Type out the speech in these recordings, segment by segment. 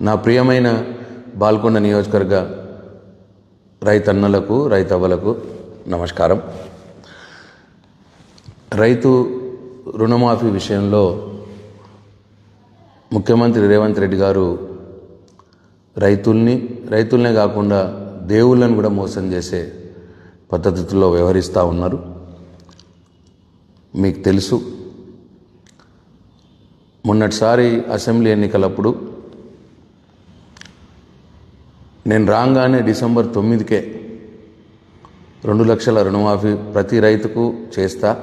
నా ప్రియమైన బాల్కొండ నియోజకవర్గ రైతన్నలకు రైతవ్వలకు నమస్కారం. రైతు రుణమాఫీ విషయంలో ముఖ్యమంత్రి రేవంత్ రెడ్డి గారు రైతుల్ని రైతులనే కాకుండా దేవుళ్ళని కూడా మోసం చేసే పద్ధతిలో వ్యవహరిస్తూ ఉన్నారు. మీకు తెలుసు. మొన్నటిసారి అసెంబ్లీ ఎన్నికలప్పుడు నేను రాగానే డిసెంబర్ తొమ్మిదికే రెండు లక్షల రుణమాఫీ ప్రతి రైతుకు చేస్తా.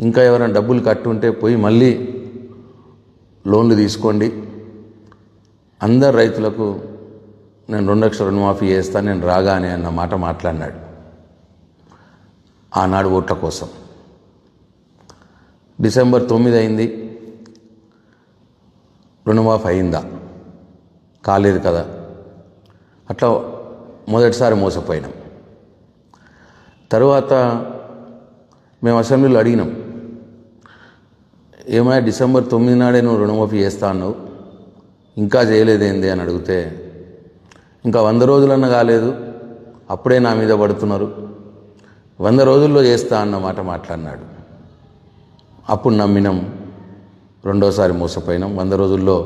ఇంకా ఎవరైనా డబ్బులు కట్టుంటే పోయి మళ్ళీ లోన్లు తీసుకోండి. అందరు రైతులకు నేను రెండు లక్షల రుణమాఫీ చేస్తా నేను రాగానే అన్న మాట మాట్లాడినాడు. ఆనాడు ఓట్ల కోసం. డిసెంబర్ తొమ్మిది అయింది. రుణమాఫీ అయిందా? కాలేదు కదా. అట్లా మొదటిసారి మోసపోయినాం. తర్వాత మేము అసెంబ్లీలో అడిగినాం ఏమైనా డిసెంబర్ తొమ్మిది నాడే నువ్వు రుణమాఫీ చేస్తా అన్నావు ఇంకా చేయలేదేంది అని అడిగితే ఇంకా వంద రోజులన్నా కాలేదు అప్పుడే నా మీద పడుతున్నారు వంద రోజుల్లో చేస్తా అన్న మాట మాట్లాడినాడు. అప్పుడు నమ్మినాం రెండోసారి మోసపోయినాం వంద రోజుల్లో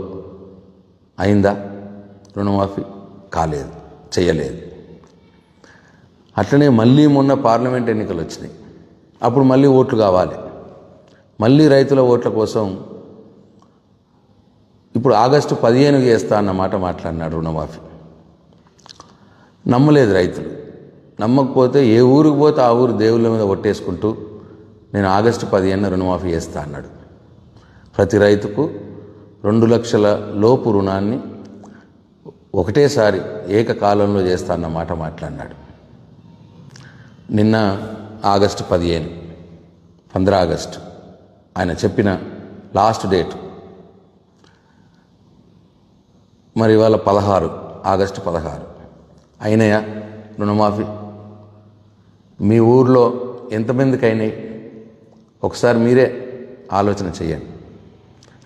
అయిందా రుణమాఫీ? కాలేదు చేయలేదు. అట్లనే మళ్ళీ మొన్న పార్లమెంట్ ఎన్నికలు వచ్చినాయి. అప్పుడు మళ్ళీ ఓట్లు కావాలి. మళ్ళీ రైతుల ఓట్ల కోసం ఇప్పుడు ఆగస్టు పదిహేను చేస్తా అన్నమాట మాట్లాడినాడు రుణమాఫీ. నమ్మలేదు రైతులు. నమ్మకపోతే ఏ ఊరికి పోతే ఆ ఊరు దేవుళ్ళ మీద ఒట్టేసుకుంటూ నేను ఆగస్టు పదిహేను రుణమాఫీ చేస్తా అన్నాడు. ప్రతి రైతుకు రెండు లక్షల లోపు రుణాన్ని ఒకటేసారి ఏకకాలంలో చేస్తా అన్న మాట మాట్లాడినాడు. నిన్న ఆగస్టు పదిహేను పంద్ర ఆగస్టు ఆయన చెప్పిన లాస్ట్ డేట్. మరి ఇవాళ పదహారు ఆగస్టు పదహారు. అయినాయా? రుణమాఫీ? మీ ఊర్లో ఎంతమందికి అయినాయి ఒకసారి మీరే ఆలోచన చేయండి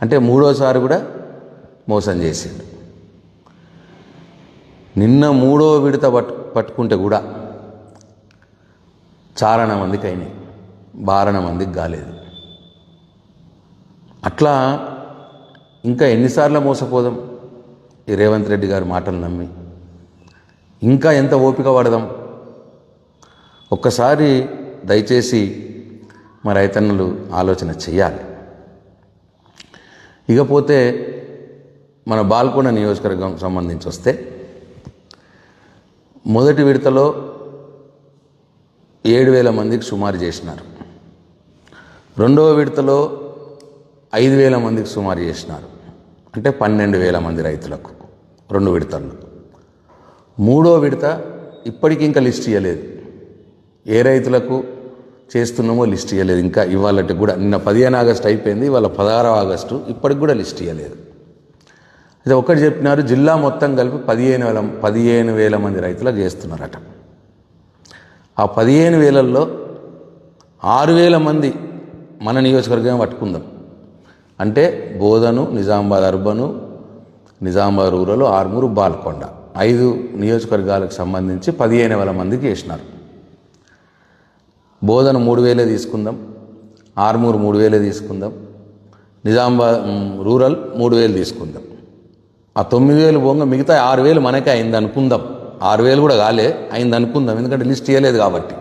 అంటే మూడోసారి కూడా మోసం చేసిండు. నిన్న మూడో విడత పట్టు పట్టుకుంటే కూడా చారణ మందికి అయినాయి బారణ మందికి కాలేదు. అట్లా ఇంకా ఎన్నిసార్లు మోసపోదాం? ఈ రేవంత్ రెడ్డి గారి మాటలు నమ్మి. ఇంకా ఎంత ఓపిక పడదాం? ఒక్కసారి దయచేసి మా రైతన్నలు ఆలోచన చెయ్యాలి. ఇకపోతే మన బాల్కొండ నియోజకవర్గం సంబంధించి వస్తే మొదటి విడతలో ఏడు వేల మందికి సుమారు చేసినారు. రెండవ విడతలో ఐదు వేల మందికి సుమారు చేసినారు. అంటే పన్నెండు వేల మంది రైతులకు రెండు విడతల్లో. మూడో విడత ఇప్పటికి ఇంకా లిస్ట్ ఇవ్వలేదు ఏ రైతులకు చేస్తున్నామో లిస్ట్ ఇవ్వలేదు ఇంకా ఇవాళ కూడా నిన్న పదిహేను ఆగస్టు అయిపోయింది. ఇవాళ పదహారవ ఆగస్టు ఇప్పటికి కూడా లిస్ట్ ఇవ్వలేదు ఇది ఒకటి చెప్పినారు జిల్లా మొత్తం కలిపి పదిహేను వేల పదిహేను వేల మంది రైతులకు చేస్తున్నారట. ఆ పదిహేను వేలల్లో ఆరు వేల మంది మన నియోజకవర్గం పట్టుకుందాం. అంటే బోధను నిజామాబాద్ అర్బను నిజామాబాద్ రూరల్ ఆర్మూరు బాల్కొండ ఐదు నియోజకవర్గాలకు సంబంధించి పదిహేను వేల మందికి చేసినారు. బోధన మూడు వేలే తీసుకుందాం ఆర్మూరు మూడు వేలే తీసుకుందాం నిజామాబాద్ రూరల్ మూడు వేలు తీసుకుందాం. ఆ తొమ్మిది వేలు పోగా మిగతా ఆరు వేలు మనకే అయింది అనుకుందాం. ఆరు వేలు కూడా కాలే అయింది అనుకుందాం. ఎందుకంటే లిస్ట్ ఇవ్వలేదు కాబట్టి.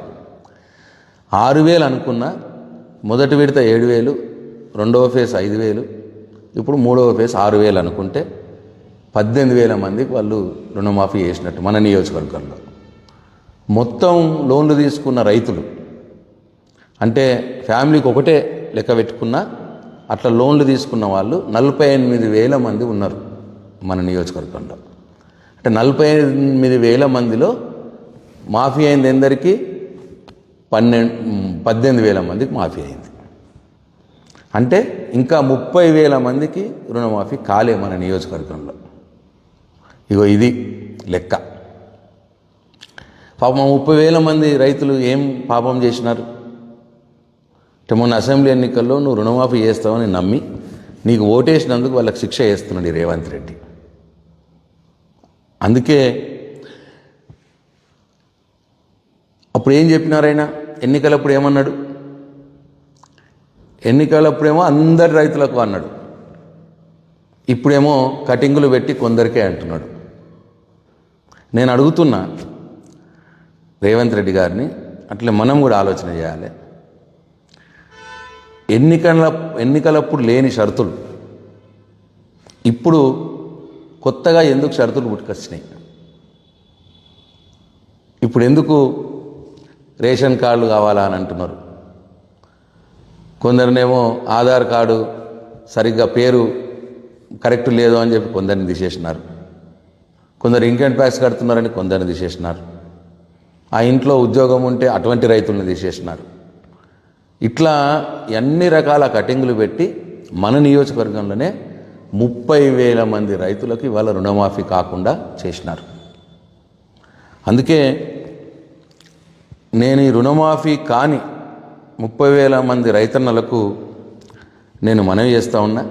ఆరు వేలు అనుకున్న మొదటి విడత ఏడు వేలు రెండవ ఫేజ్ ఐదు వేలు ఇప్పుడు మూడవ ఫేజ్ ఆరు వేలు అనుకుంటే పద్దెనిమిది వేల మందికి వాళ్ళు రుణమాఫీ చేసినట్టు మన నియోజకవర్గంలో. మొత్తం లోన్లు తీసుకున్న రైతులు అంటే ఫ్యామిలీకి ఒకటే లెక్క పెట్టుకున్న అట్లా లోన్లు తీసుకున్న వాళ్ళు నలభై ఎనిమిది వేల మంది ఉన్నారు. మన నియోజకవర్గంలో. అంటే నలభై ఎనిమిది వేల మందిలో మాఫీ అయింది ఎందరికీ? పన్నెండు పద్దెనిమిది వేల మందికి మాఫీ అయింది. అంటే ఇంకా ముప్పై వేల మందికి రుణమాఫీ కాలే మన నియోజకవర్గంలో. ఇగో ఇది లెక్క. పాపం ముప్పై వేల మంది రైతులు ఏం పాపం చేసినారు? అంటే మొన్న అసెంబ్లీ ఎన్నికల్లో నువ్వు రుణమాఫీ చేస్తావని నమ్మి నీకు ఓటేసినందుకు వాళ్ళకి శిక్ష వేస్తున్నాడు రేవంత్ రెడ్డి. అందుకే అప్పుడు ఏం చెప్పినారైనా ఎన్నికలప్పుడు ఏమన్నాడు? ఎన్నికలప్పుడేమో అందరి రైతులకు అన్నాడు. ఇప్పుడేమో కటింగులు పెట్టి కొందరికే అంటున్నాడు. నేను అడుగుతున్నా రేవంత్ రెడ్డి గారిని అట్లే మనం కూడా ఆలోచన చేయాలి. ఎన్నికల ఎన్నికలప్పుడు లేని షరతులు. ఇప్పుడు కొత్తగా ఎందుకు షరతులు పుట్టుకొచ్చినాయి? ఇప్పుడు ఎందుకు రేషన్ కార్డులు కావాలా అని అంటున్నారు? కొందరినేమో ఆధార్ కార్డు సరిగ్గా పేరు కరెక్ట్ లేదు అని చెప్పి కొందరిని తీసేసినారు. కొందరు ఇన్కమ్ ట్యాక్స్ కడుతున్నారని కొందరిని తీసేసినారు. ఆ ఇంట్లో ఉద్యోగం ఉంటే అటువంటి రైతుల్ని తీసేసినారు. ఇట్లా అన్ని రకాల కటింగులు పెట్టి మన నియోజకవర్గంలోనే ముప్పై వేల మంది రైతులకు ఇవాళ రుణమాఫీ కాకుండా చేసినారు. అందుకే నేను ఈ రుణమాఫీ కాని ముప్పై వేల మంది రైతన్నలకు నేను మనవి చేస్తూ ఉన్నా.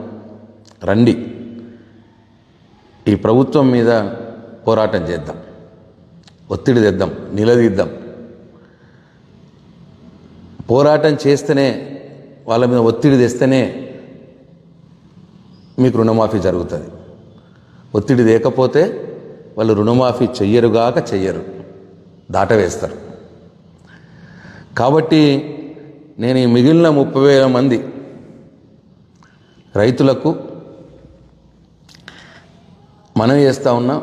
రండి ఈ ప్రభుత్వం మీద పోరాటం చేద్దాం ఒత్తిడి తెద్దాం నిలదీద్దాం. పోరాటం చేస్తేనే వాళ్ళ మీద ఒత్తిడి తెస్తేనే మీకు రుణమాఫీ జరుగుతుంది. ఒత్తిడి లేకపోతే వాళ్ళు రుణమాఫీ చెయ్యరుగాక చెయ్యరు. దాటవేస్తారు. కాబట్టి నేను ఈ మిగిలిన ముప్పై వేల మంది రైతులకు మనం చేస్తూ ఉన్నా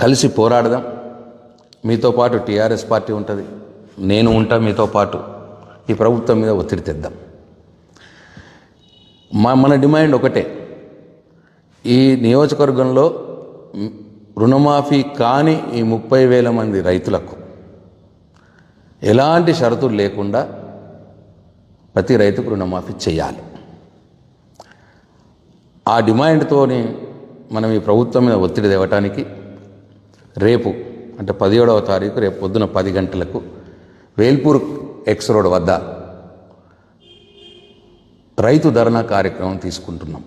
కలిసి పోరాడదాం. మీతో పాటు టీఆర్ఎస్ పార్టీ ఉంటుంది. నేను ఉంటా మీతో పాటు. ఈ ప్రభుత్వం మీద ఒత్తిడి తెద్దాం. మా మన డిమాండ్ ఒకటే. ఈ నియోజకవర్గంలో రుణమాఫీ కాని ఈ ముప్పై వేల మంది రైతులకు ఎలాంటి షరతులు లేకుండా ప్రతి రైతుకు రుణమాఫీ చేయాలి. ఆ డిమాండ్తోని మనం ఈ ప్రభుత్వం మీద ఒత్తిడి తేవటానికి రేపు అంటే పదిహేడవ తారీఖు రేపు పొద్దున పది గంటలకు వేల్పూర్ ఎక్స్ రోడ్ వద్ద రైతు ధర్నా కార్యక్రమం తీసుకుంటున్నాం.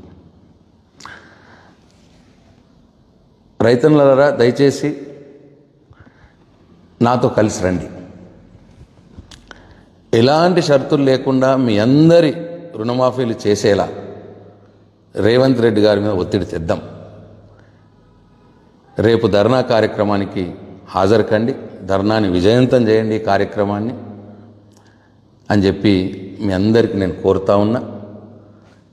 రైతన్లరా దయచేసి నాతో కలిసి రండి. ఎలాంటి షరతులు లేకుండా మీ అందరి రుణమాఫీలు చేసేలా రేవంత్ రెడ్డి గారి మీద ఒత్తిడి తెద్దాం. రేపు ధర్నా కార్యక్రమానికి హాజరు కండి ధర్నాని విజయవంతం చేయండి ఈ కార్యక్రమాన్ని అని చెప్పి మీ అందరికీ నేను కోరుతా ఉన్నా.